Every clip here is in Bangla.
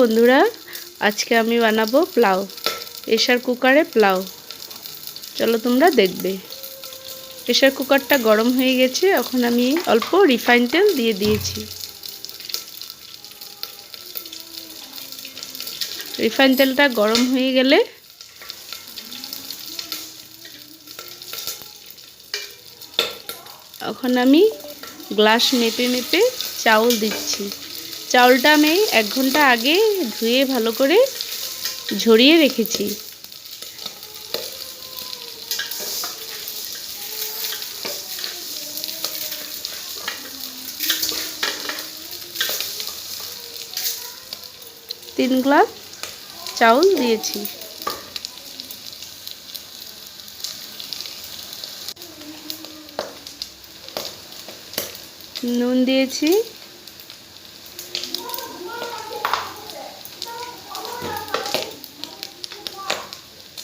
বন্ধুরা, আজকে আমি বানাবো প্লাউ প্রেশার কুকারে প্লাউ চলো তোমরা দেখবে। প্রেশার কুকারটা গরম হয়ে গেছে, এখন আমি অল্প রিফাইন তেল দিয়ে দিয়েছি। রিফাইন তেলটা গরম হয়ে গেলে এখন আমি গ্লাস মেপে মেপে চাউল দিচ্ছি। চাউলটা আমি এক ঘণ্টা আগে ধুয়ে ভালো করে ঝরিয়ে রেখেছি। তিন গ্লাস চাউল দিয়েছি। নুন দিয়েছি।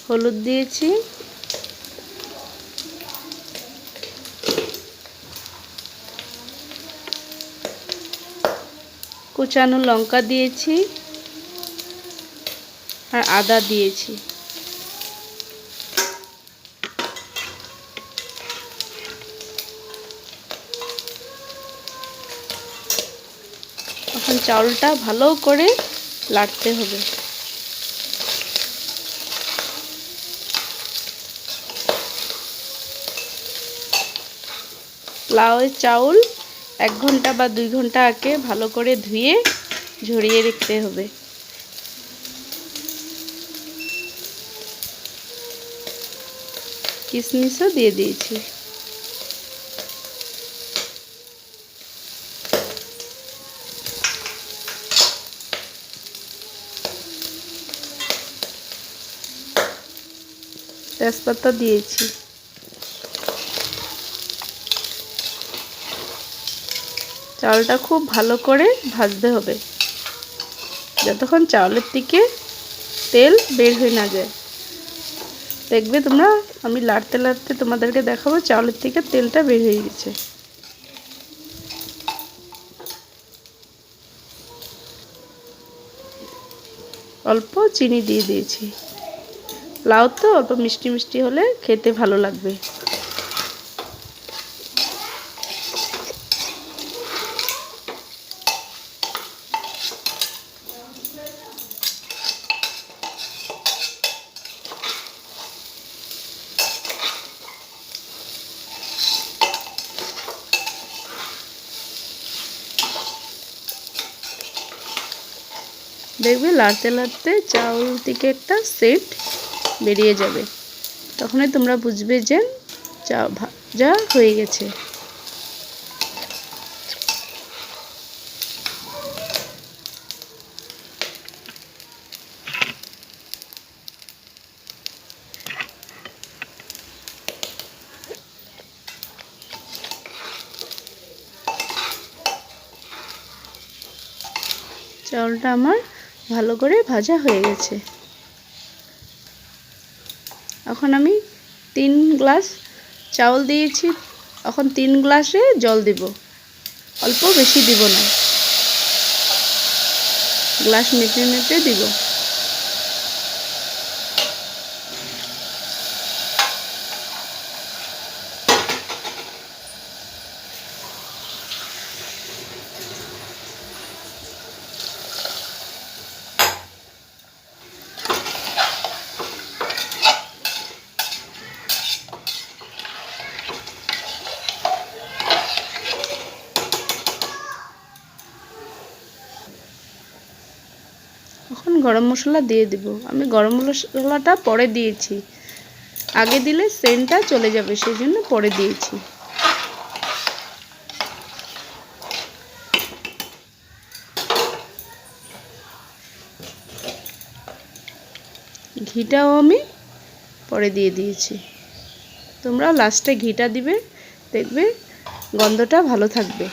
হলুদ দিয়েছি। কুচানো লঙ্কা দিয়েছি। আর আদা দিয়েছি। এখন চাউলটা ভালো করে লাড়তে হবে। লাউয়ের চাউল এক ঘণ্টা বা দুই ঘণ্টা আগে ভালো করে ধুয়ে ঝরিয়ে রাখতে হবে। কিশমিশও দিয়ে দিয়েছি। তেজপাতা দিয়েছি। চালটা খুব ভালো করে ভাজতে হবে। যতক্ষণ চাউলের থেকে তেল বের হয়ে না যায়। দেখবে তোমরা, আমি লাড়তে লাড়তে তোমাদেরকে দেখাবো চাউলের থেকে তেলটা বের হয়ে গেছে। অল্প চিনি দিয়ে দিয়েছি। লাউ তো অল্প মিষ্টি মিষ্টি হলে খেতে ভালো লাগবে। দেখবে লাড়তে লাড়তে চাউল থেকে একটা সেট বেরিয়ে যাবে। তখনই তোমরা বুঝবে যে চা ভাজা হয়ে গেছে। চাউলটা আমার ভালো করে ভাজা হয়ে গেছে। এখন আমি তিন গ্লাস চাউল দিয়েছি। এখন তিন গ্লাসে জল দিব। অল্প বেশি দিব না। গ্লাস মেপে মেপে দিব। এখন গরম মশলা দিয়ে দিব। আমি গরম মশলাটা পরে দিয়েছি। আগে দিলে সেন্টটা চলে যাবে সেই জন্য পরে দিয়েছি। ঘিটাও আমি পরে দিয়ে দিয়েছি। তোমরা লাস্টে ঘিটা দিবে, দেখবে গন্ধটা ভালো থাকবে।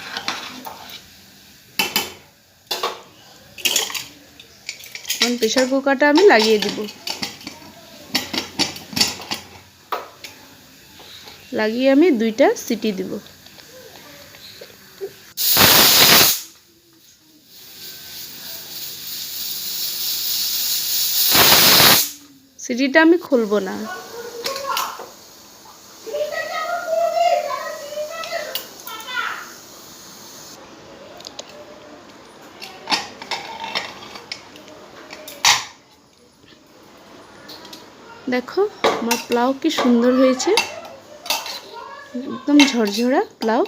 এখন প্রেশার কুকারটা আমি লাগিয়ে দিব। লাগিয়ে আমি দুইটা সিটি দিব। সিটিটা আমি খুলব না। দেখো, আমার প্লাউ কি সুন্দর হয়েছে। একদম ঝরঝরা প্লাউ।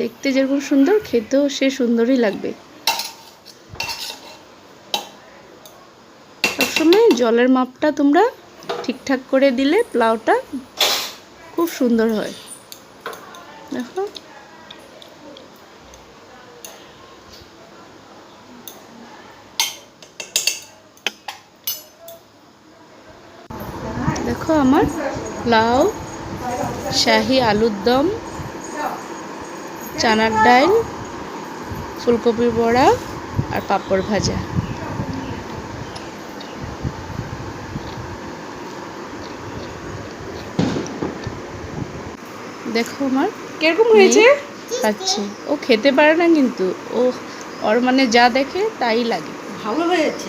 দেখতে যেরকম সুন্দর, খেতেও সে সুন্দরই লাগবে। সবসময় জলের মাপটা তোমরা ঠিকঠাক করে দিলে প্লাউটা খুব সুন্দর হয়। দেখো। দেখো আমার? লাউ শাহি আলুর দম চানার ডাল ফুলকপির বড়া আর পাঁপড় ভাজা। দেখো আমার। কীরকম হয়েছে? খাচ্ছে। ও খেতে পারে না কিন্তু। ও ওর মানে যা দেখে তাই লাগে। ভালো হয়েছে হয়েছে